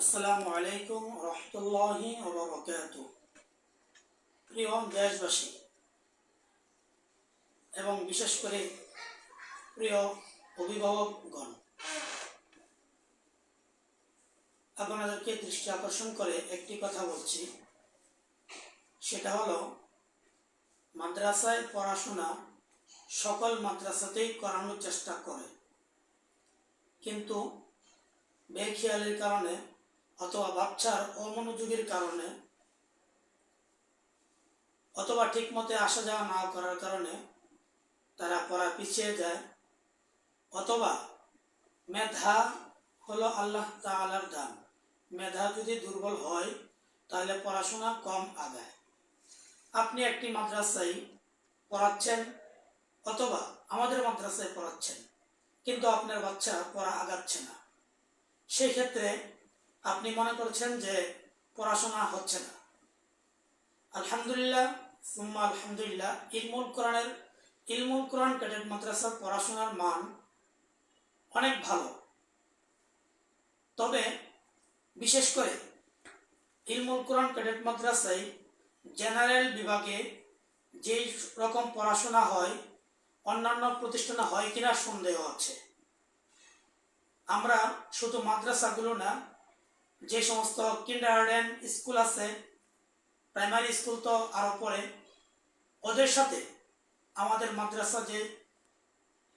আসসালামু আলাইকুম রহমতুল্লাহি প্রিয় দেশবাসী, এবং বিশেষ করে প্রিয় অভিভাবকগণ, আপনাদেরকে দৃষ্টি আকর্ষণ করে একটি কথা বলছি। সেটা হলো, মাদ্রাসায় পড়াশোনা সকল মাদ্রাসাতেই করানোর চেষ্টা করে। কিন্তু বেখেয়ালির কারণে অথবা বাচ্চার অমনোযোগের কারণে অথবা ঠিকমতো আসা যাওয়া না করার কারণে তারা পড়া পিছিয়ে যায়। অথবা মেধা হলো আল্লাহ তাআলার দান। মেধা যদি দুর্বল হয়, তাহলে পড়াশোনা কম আগায়। আপনি একটি মাদ্রাসায় পড়াচ্ছেন অথবা আমাদের মাদ্রাসায় পড়াচ্ছেন, কিন্তু আপনার বাচ্চা পড়া আগাচ্ছে না। সেই ক্ষেত্রে আপনি মনে করছেন যে পড়াশোনা হচ্ছে না। আলহামদুলিল্লাহ, সুম্মা আলহামদুলিল্লাহ, ইলমুল কোরআনের, ইলমুল কোরআন ক্যাডেট মাদ্রাসার পড়াশোনার মান অনেক ভালো। তবে বিশেষ করে ইলমুল কোরআন ক্যাডেট মাদ্রাসায় জেনারেল বিভাগে যেই রকম পড়াশোনা হয়, অন্যান্য প্রতিষ্ঠানে হয় কিনা সন্দেহ আছে। আমরা শুধু মাদ্রাসাগুলো না যে সমস্ত কিন্ডারগার্ডেন স্কুল আছে প্রাইমারি স্কুল তো আরও পরে ওদের সাথে আমাদের মাদ্রাসা যে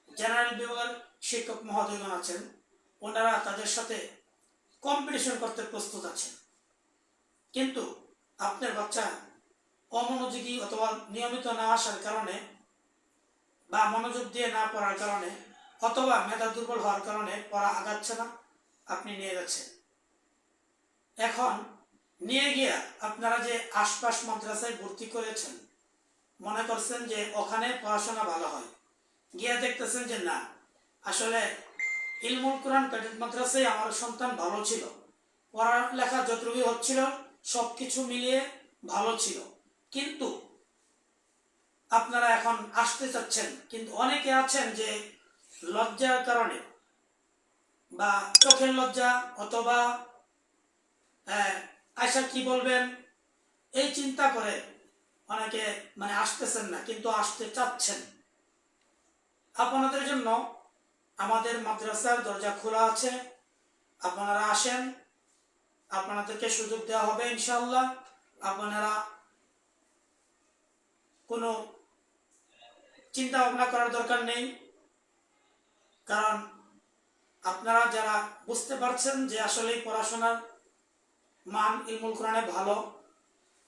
জেনারেল বিভাগের শিক্ষক মহোদয়গণ আছেন, ওনারা তাদের সাথে কম্পিটিশন করতে প্রস্তুত আছেন। কিন্তু আপনার বাচ্চা অমনোযোগী অথবা নিয়মিত না আসার কারণে বা মনোযোগ দিয়ে না পড়ার কারণে অথবা মেধা দুর্বল হওয়ার কারণে পড়া আগাচ্ছে না, আপনি নিয়ে যাচ্ছেন। এখন নিয়ে গিয়া আপনারা যে আশপাশ মাদ্রাসায় ভর্তি করেছেন, মনে করছেন যে ওখানে পড়াশোনা ভালো হয়। গিয়ে দেখতেছেন যে না, আসলে ইলমুল কোরআন ক্যাডেট মাদ্রাসায় আমার সন্তান ভালো ছিল। পড়ালেখা যতটুকু হচ্ছিল সব কিছু মিলিয়ে ভালো ছিল। কিন্তু আপনারা এখন আসতে চাচ্ছেন, কিন্তু অনেকে আছেন যে লজ্জার কারণে বা চোখের লজ্জা অথবা আয়সা কি বলবেন? এই চিন্তা করে অনেকে মানে আসতেছেন না, কিন্তু আসতে চাচ্ছেন। আপনাদের জন্য আমাদের মাদ্রাসার দরজা খোলা আছে। আপনারা আসেন। আপনাদেরকে সুযোগ দেওয়া হবে ইনশাল্লাহ আপনারা কোনো চিন্তা ভাবনা করার দরকার নেই। কারণ আপনারা যারা বুঝতে পারছেন যে আসলে পড়াশোনার মান ইলমুল কোরআনে ভালো,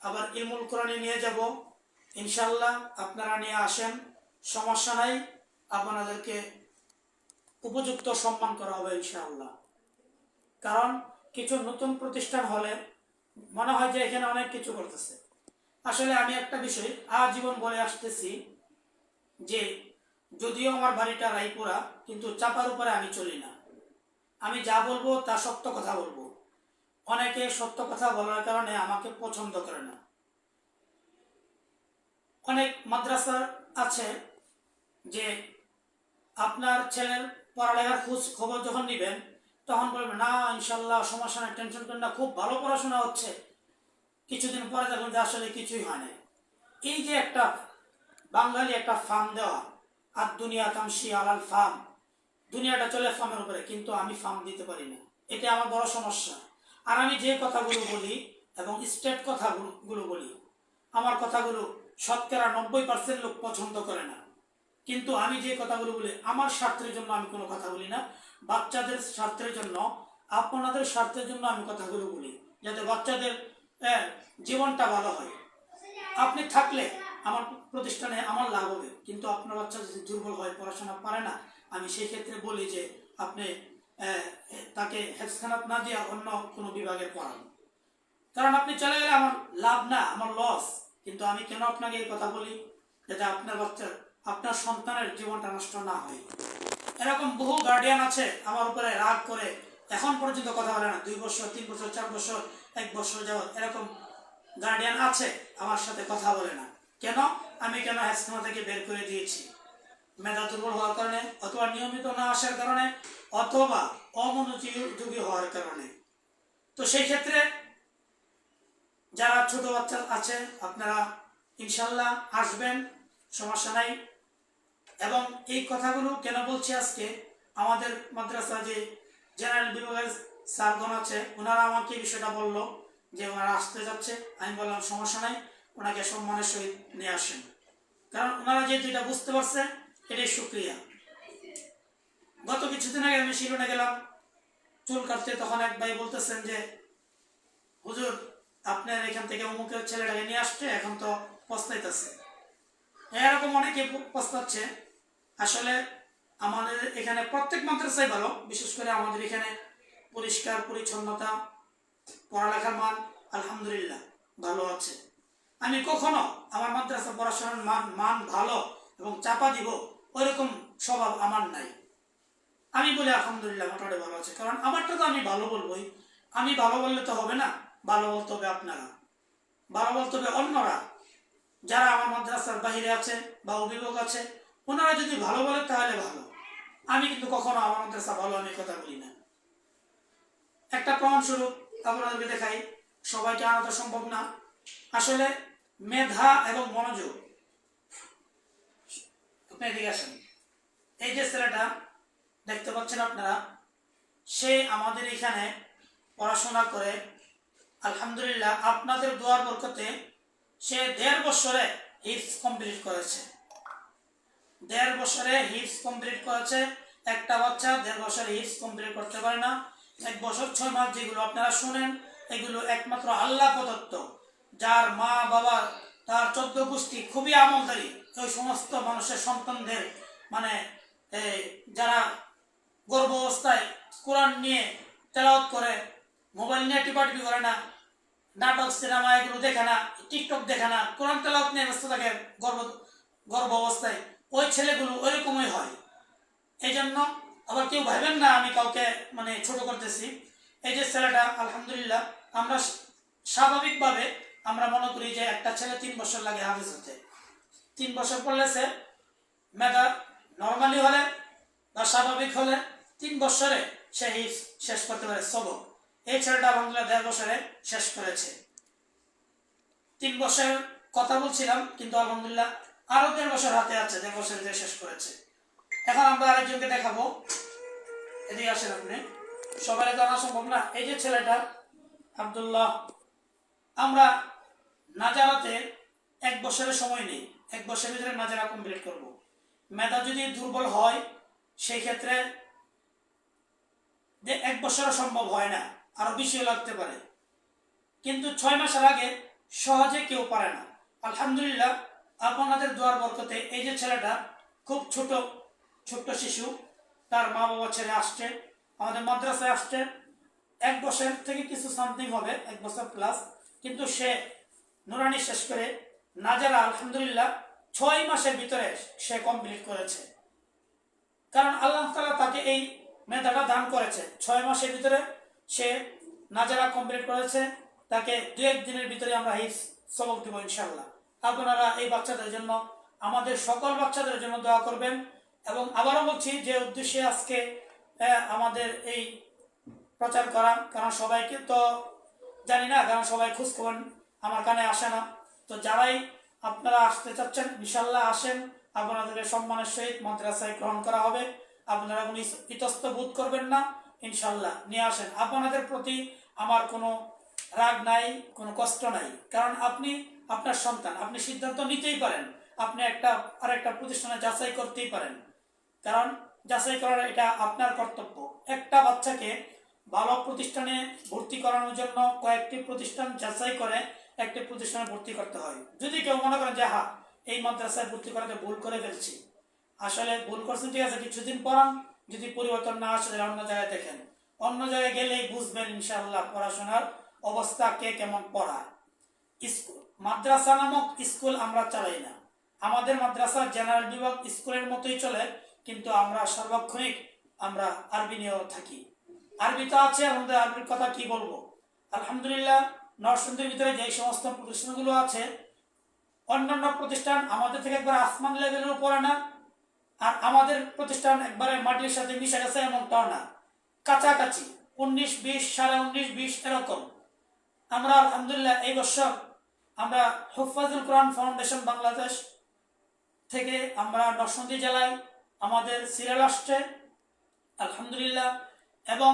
আবার ইলমুল কোরআনে নিয়ে যাব। ইনশাল্লাহ আপনারা নিয়ে আসেন, সমস্যা নাই, আপনাদেরকে উপযুক্ত সম্মান করা হবে ইনশাআল্লাহ। কারণ কিছু নতুন প্রতিষ্ঠান হলে মনে হয় যে এখানে অনেক কিছু করতেছে। আসলে আমি একটা বিষয় আজীবন বলে আসতেছি যে, যদিও আমার বাড়িটা রায়পুরা, কিন্তু চাপার উপরে আমি চলি না। আমি যা বলব তা সত্য কথা বলব। অনেকে সত্য কথা বলার কারণে আমাকে পছন্দ করে না। অনেক মাদ্রাসা আছে যে আপনার ছেলের পড়ালেখার খোঁজ খবর যখন নেবেন, তখন বলবেন, না, ইনশাল্লাহ, সমস্যা নাই, টেনশন করেন না, খুব ভালো পড়াশোনা হচ্ছে। কিছুদিন পরে দেখুন যে আসলে কিছুই হয় না এই যে একটা বাঙালি একটা ফার্ম দেওয়া, আর দুনিয়া তামসি আলাল ফার্ম, দুনিয়াটা চলে ফার্মের উপরে, কিন্তু আমি ফার্ম দিতে পারি না। এটা আমার বড় সমস্যা। আর আমি যে কথাগুলো বলি এবং স্টেট কথাগুলো বলি, আমার কথাগুলো শতকরা নব্বই পার্সেন্ট লোক পছন্দ করে না। কিন্তু আমি যে কথাগুলো বলি, আমার স্বার্থের জন্য আমি কোনো কথা বলি না। বাচ্চাদের স্বার্থের জন্য, আপনাদের স্বার্থের জন্য আমি কথাগুলো বলি, যাতে বাচ্চাদের জীবনটা ভালো হয়। আপনি থাকলে আমার প্রতিষ্ঠানে আমার লাভ হবে, কিন্তু আপনার বাচ্চা যদি দুর্বল হয়, পড়াশোনা পারে না, আমি সেই ক্ষেত্রে বলি যে, আপনি তাকে হেফখানাত না দিয়ে অন্য কোনো বিভাগে পড়ান। কারণ আপনি চলে গেলে আমার লাভ না, আমার লস কিন্তু আমি কেন আপনাকে এই কথা বলি? যাতে আপনার বাচ্চার, আপনার সন্তানের জীবনটা নষ্ট না হয়। এরকম বহু গার্ডিয়ান আছে আমার উপরে রাগ করে এখন পর্যন্ত কথা বলে না। দুই বছর, তিন বছর, চার বছর, এক বছর যাবত এরকম গার্ডিয়ান আছে আমার সাথে কথা বলে না। কেন? আমি কেন হেসখানা থেকে বের করে দিয়েছি? মেধা দুর্বল হওয়ার কারণে অথবা নিয়মিত না আসার কারণে অথবা অমনোযোগী হওয়ার কারণে। তো সেই ক্ষেত্রে যারা ছোট বাচ্চা আছে, আপনারা ইনশাল্লাহ আসবেন, সমস্যা নাই। এবং এই কথাগুলো কেন বলছি আজকে? আমাদের মাদ্রাসা যে জেনারেল বিভাগের স্যারগণ আছে, ওনারা আমাকে বিষয়টা বলল যে ওনারা আসতে যাচ্ছে। আমি বললাম, সমস্যা নাই, ওনাকে সম্মানের সহিত নিয়ে আসেন। কারণ ওনারা যেহেতু এটা বুঝতে পারছে এটাই সুক্রিয়া গত কিছুদিন আগে আমি শিলনে গেলাম, চুল কাটতে, তখন এক ভাই বলতেছেন যে, হুজুর, আপনার এখান থেকে অমুকের ছেলেটাকে নিয়ে আসছে, এখন তো পস্তাইতেছে। এরকম অনেকে পস্তাচ্ছে। আসলে আমাদের এখানে প্রত্যেক মাদ্রাসাই ভালো, বিশেষ করে আমাদের এখানে পরিষ্কার, পরিচ্ছন্নতা, পড়ালেখার মান আলহামদুলিল্লাহ ভালো আছে। আমি কখনো আমার মাদ্রাসা পড়াশোনার মান মান ভালো এবং চাপা দিব ওইরকম স্বভাব আমার নাই। আমি বলি, আলহামদুলিল্লাহ, মোটামুটি ভালো আছে। কারণ আমারটা তো আমি ভালো বলবোই। আমি ভালো বললে তো হবে না, ভালো বলতে হবে আপনারা। ভালো বলতে হবে অন্যরা। যারা আমার মাদ্রাসার বাহিরে আছে বা অভিভাবক আছে, ওনারা যদি ভালো বলে তাহলে ভালো। আমি কিন্তু কখনো আমার মাদ্রাসা ভালো আমি কথা বলি না। একটা প্রমাণস্বরূপ আপনাদেরকে দেখাই। সবাইকে আনা তো সম্ভব না। আসলে মেধা এবং মনোযোগ আপনি এই যে ছেলেটা, দেখতে পাচ্ছেন আপনারা, সে আমাদের এখানে পড়াশোনা করে। আলহামদুলিল্লাহ, আপনাদের দোয়ার বরকতে সে দেড় বছরে হিফস কমপ্লিট করেছে। দেড় বছরে হিফস কমপ্লিট করেছে। একটা বাচ্চা দেড় বছরে হিফস কমপ্লিট করতে পারে না। এক বছর ছয় মাস যেগুলো আপনারা শুনেন, এগুলো একমাত্র আল্লাহ প্রদত্ত। যার মা বাবা তার চোদ্দ গোষ্ঠী খুবই আমলদারি। ওই সমস্ত মানুষের সন্তানদের মানে যারা গর্ভ অবস্থায় কোরআন নিয়ে তেলাওয়াত করে, মোবাইল নিয়ে টিপাটিপি করে না, নাটক, সিনেমা এগুলো দেখে না, টিকটক দেখে না, কোরআন তেলাওয়াত নিয়ে ব্যস্ত থাকে গর্ভ গর্ভ অবস্থায়, ওই ছেলেগুলো ওইরকমই হয়। এই জন্য আবার কেউ ভাবেন না আমি কাউকে মানে ছোট করতেছি। এই যে ছেলেটা, আলহামদুলিল্লাহ, আমরা স্বাভাবিকভাবে আমরা মনে করি যে একটা ছেলে তিন বছর লাগে হাফিজ হতে। তিন বছর পড়লে সে মেধা নর্মালি হলে বা স্বাভাবিক হলে তিন বছরে সে শেষ করতে পারে সবক এই ছেলেটা আলহামদুলিল্লাহ দেড় বছরে শেষ করেছে। তিন বছরের কথা বলছিলাম, কিন্তু আলহামদুলিল্লাহ আরও দেড় বছর হাতে আছে, দেড় বছরে যে শেষ করেছে। এখন আমরা আরেকজনকে দেখাবো। এদিকে আসেন আপনি। সবাই জানা সম্ভব না, এই যে ছেলেটা আব্দুল্লাহ, আমরা নাজারাতে এক বছরের সময় নেই। এক বছরের ভিতরে নাজারা কমপ্লিট করব। মেধা যদি দুর্বল হয়, সেই ক্ষেত্রে যে এক বছরও সম্ভব হয় না, আরও বেশিও লাগতে পারে। কিন্তু ছয় মাসের আগে সহজে কেউ পারে না। আলহামদুলিল্লাহ, আপনাদের দোয়ার বরকতে এই যে ছেলেটা খুব ছোট, ছোট্ট শিশু, তার মা বাবা ছেড়ে আসছে, আমাদের মাদ্রাসায় আসছে। এক বছর থেকে কিছু সামথিং হবে, এক বছর প্লাস কিন্তু সে নুরানি শেষ করে নাজারা আলহামদুলিল্লাহ, ছয় মাসের ভিতরে সে কমপ্লিট করেছে। কারণ আল্লাহ তালা তাকে এই মেধাটা দান করেছে। ছয় মাসের ভিতরে সে নাজারা কমপ্লিট করেছে। তাকে দু এক দিনের ভিতরে আমরা হিফ সবক দেবো ইনশাল্লাহ আপনারা এই বাচ্চাদের জন্য, আমাদের সকল বাচ্চাদের জন্য দোয়া করবেন এবং আবারও বলছি যে উদ্দেশ্যে আজকে আমাদের এই প্রচার করা, কারণ সবাইকে তো জানি না, কারণ সবাই খোঁজ খবর আমার কানে আসে না। তো যারাই আপনারা আসতে চাচ্ছেন ইনশাল্লাহ আসেন। আপনাদের সম্মানের সহিত মাদ্রাসায় গ্রহণ করা হবে। আপনারা কোনো ইতস্ত বোধ করবেন না ইনশাল্লাহ নিয়ে আসেন। আপনাদের প্রতি আমার কোনো রাগ নাই, কোনো কষ্ট নাই। কারণ আপনি আপনার সন্তান। আপনি সিদ্ধান্ত নিতেই পারেন। আপনি একটা আর একটা প্রতিষ্ঠানে যাচাই করতেই পারেন। কারণ যাচাই করার এটা আপনার কর্তব্য। একটা বাচ্চাকে ভালো প্রতিষ্ঠানে ভর্তি করানোর জন্য কয়েকটি প্রতিষ্ঠান যাচাই করে একটি প্রতিষ্ঠানে ভর্তি করতে হয়। যদি কেউ মনে করেন যে হ্যাঁ এই মাদ্রাসায় ভর্তি করাতে ভুল করে ফেলছি। আসলে ভুল করছেন, ঠিক আছে, কিছুদিন পড়ান যদি পরিবর্তন না আসে অন্য জায়গায় দেখেন। অন্য জায়গায় গেলেই বুঝবেন, ইনশাআল্লাহ, পড়াশোনার অবস্থা কে কেমন পড়ায়। স্কুল, মাদ্রাসা নামক স্কুল আমরা চালাই না। আমাদের মাদ্রাসা জেনারেল বিভাগ স্কুলের মতোই চলে, কিন্তু আমরা সার্বক্ষণিক আমরা আরবি নিয়েও থাকি। আরবি তো আছে, আমাদের আরবির কথা কি বলব? আলহামদুলিল্লাহ নরসিংদীর ভিতরে যে সমস্ত প্রতিষ্ঠানগুলো আছে, অন্যান্য প্রতিষ্ঠান আমাদের থেকে একবার আসমান লেভেলের উপরে না আর আমাদের প্রতিষ্ঠান একবারে মাটির সাথে মিশে গেছে এমনটাও না। কাছাকাছি উনিশ, বিশ, সাড়ে উনিশ, বিশ এরকম। আমরা আলহামদুলিল্লাহ এই বছর আমরা হুফাজুল কোরআন ফাউন্ডেশন বাংলাদেশ থেকে আমরা নরসিংদী জেলায় আমাদের সিরিয়াল আসছে, আলহামদুলিল্লাহ, এবং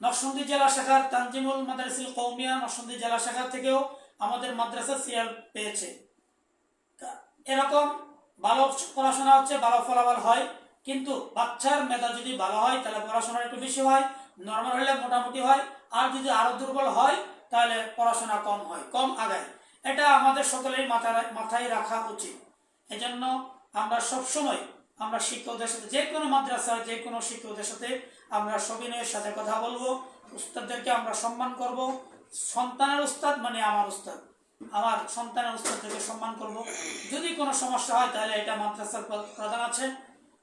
নরসিংদী জেলা শাখার তানজিমুল মাদ্রাসিল কৌমিয়া নরসিংদী জেলা শাখা থেকেও আমাদের মাদ্রাসা সিরিয়াল পেয়েছে। এরকম ভালো পড়াশোনা হচ্ছে, ভালো ফলাফল হয়, কিন্তু বাচ্চার মেধা যদি ভালো হয়, তাহলে পড়াশোনা একটু বেশি হয় নর্মাল হলে মোটামুটি হয়, আর যদি আরও দুর্বল হয়, তাহলে পড়াশোনা কম হয়, কম আগায়। এটা আমাদের সকলের মাথায় মাথায় রাখা উচিত। এজন্য আমরা সবসময় আমরা শিক্ষকদের সাথে, যে কোনো মাদ্রাসার, যে কোনো শিক্ষকদের সাথে আমরা সবিনয়ের সাথে কথা বলব, উস্তাদদেরকে আমরা সম্মান করব। সন্তানের উস্তাদ মানে আমার উস্তাদ। আমার সন্তানের উস্তাদদেরকে সম্মান করব। যদি কোনো সমস্যা হয় তাহলে এটা মাদ্রাসার প্রধান আছে।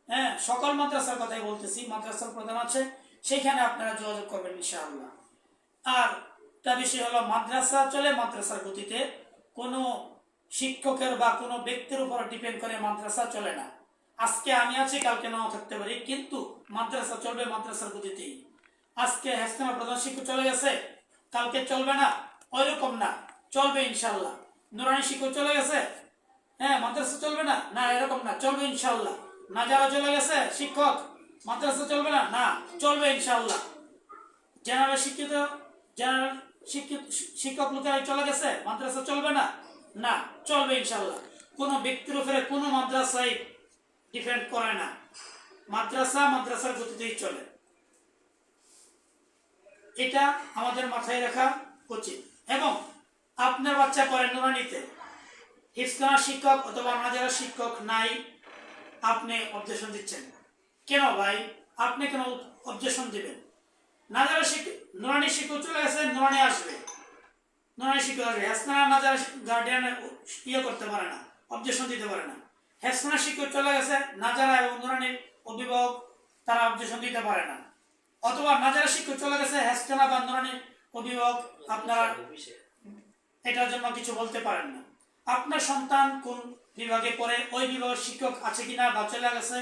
হ্যাঁ সকল মাদ্রাসার কথাই বলতেছি, মাদ্রাসার প্রধান আছে। সেখানে আপনারা যোগাযোগ করবেন ইনশাআল্লাহ। আর একটা বিষয় হলো, মাদ্রাসা চলে মাদ্রাসার গতিতে। কোনো শিক্ষকের বা কোনো ব্যক্তির উপর ডিপেন্ড করে মাদ্রাসা চলে না। আজকে আমি আছি, কালকে নাও থাকতে পারি, কিন্তু মাদ্রাসা চলবে মাদ্রাসার গতিতেই আজকে হেসনা প্রধান শিক্ষক চলে গেছে, কালকে চলবে না, ওইরকম না, চলবে ইনশাল্লাহ নুরানি শিক্ষক চলে গেছে হ্যাঁ মাদ্রাসা চলবে না? না, এরকম না, চলবে ইনশাল্লাহ না, যারা চলে গেছে, শিক্ষক, মাদ্রাসা চলবে না? না, চলবে ইনশাল্লাহ জেনারেল শিক্ষিত জেনারেল শিক্ষিত, শিক্ষক লোকেরাই চলে গেছে, মাদ্রাসা চলবে না? না, চলবে ইনশাল্লাহ কোনো ব্যক্তির উপরে কোনো মাদ্রাসায় ডিপেন্ড করে না। মাদ্রাসা মাদ্রাসার গতিতেই চলে। এটা আমাদের মাথায় রাখা উচিত। এবং আপনার বাচ্চা পড়ে নুরানিতে। হিফখানা শিক্ষক অথবা নাজারা শিক্ষক নাই, আপনি অবজেশন দিচ্ছেন। কেন ভাই? আপনি কেন অবজেশন দিবেন? নাজারা শিক্ষক, নুরানি শিক্ষক চলে গেছে, নুরানি আসবে। নুরানি শিক্ষক আসবে। হেসনা নাজারা গার্ডিয়ান ইয়ে করতে পারে না অবজেশন দিতে পারে না। হেসনা শিক্ষক চলে গেছে নাজারা এবং নুরানির অভিভাবক, তারা অবজেশন দিতে পারে না। অথবা নাজারা শিক্ষক চলে গেছে হেসনা বা নুরানির অভিভাবক আপনারা এটার জন্য কিছু বলতে পারেন না। আপনার সন্তান কোন বিভাগে পড়ে, ওই বিভাগের শিক্ষক আছে কিনা বা চলে গেছে,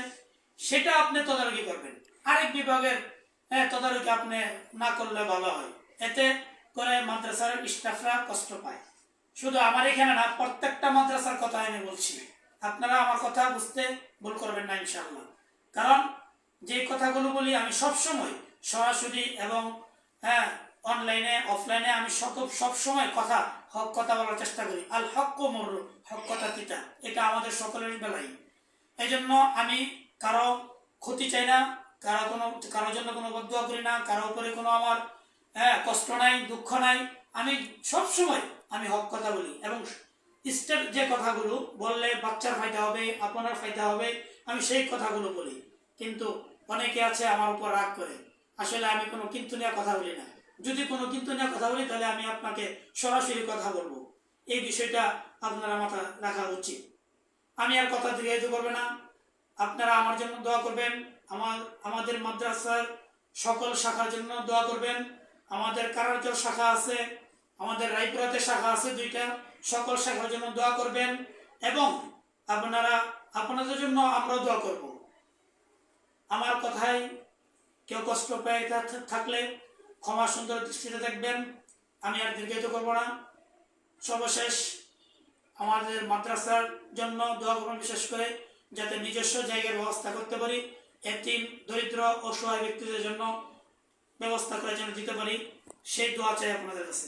সেটা আপনি তদারকি করবেন। আরেক বিভাগের তদারকি আপনি না করলে ভালো হয়। এতে করে মাদ্রাসার স্টাফরা কষ্ট পায়। শুধু আমার এখানে না, প্রত্যেকটা মাদ্রাসার কথা আমি বলছি। আপনারা আমার কথা বুঝতে ভুল করবেন না, ইনশাআল্লাহ। কারণ যে কথাগুলো বলি, আমি সবসময় সরাসরি এবং হ্যাঁ অনলাইনে অফলাইনে আমি সব সবসময় কথা, হক কথা বলার চেষ্টা করি। আল হক মর হক কথা কিতা এটা আমাদের সকলের বেলাই এই জন্য আমি কারও ক্ষতি চাই না, কারও কোনো, কারোর জন্য কোনো বদুয়া করি না, কারও উপরে কোনো আমার হ্যাঁ কষ্ট নাই, দুঃখ নাই, আমি সব সময় আমি হক কথা বলি এবং স্টেপ যে কথাগুলো বললে বাচ্চার ফায়দা হবে, আপনার ফায়দা হবে, আমি সেই কথাগুলো বলি। কিন্তু অনেকে আছে আমার উপর রাগ করে। আসলে আমি কোনো কিন্তু নিয়ে কথা বলি না। যদি কোনো কিন্তু নিয়ে কথা বলি, তাহলে আমি আপনাকে সরাসরি কথা বলব। এই বিষয়টা আপনারা মাথা রাখা উচিত। আমি আর কথা দীর্ঘায়িত করবে না। আপনারা আমার জন্য দোয়া করবেন। আমার, আমাদের মাদ্রাসার সকল শাখার জন্য দোয়া করবেন। আমাদের কারারচর শাখা আছে, আমাদের রায়পুরাতে শাখা আছে দুইটা। সকল শাখার জন্য দোয়া করবেন এবং আপনারা, আপনাদের জন্য আমরা দোয়া করব। আমার কথায় কেউ কষ্ট পেয়ে থাকলে ক্ষমা সুন্দর দৃষ্টিতে দেখবেন, আমি আর দীর্ঘায়িত করব না। সর্বশেষ আমাদের মাদ্রাসার জন্য দোয়া করবেন বিশেষ করে যাতে নিজস্ব জায়গার ব্যবস্থা করতে পারি, এতিম, দরিদ্র অসহায় ব্যক্তিদের জন্য ব্যবস্থা করে যেন দিতে পারি, সেই দোয়া চাই আপনাদের কাছে।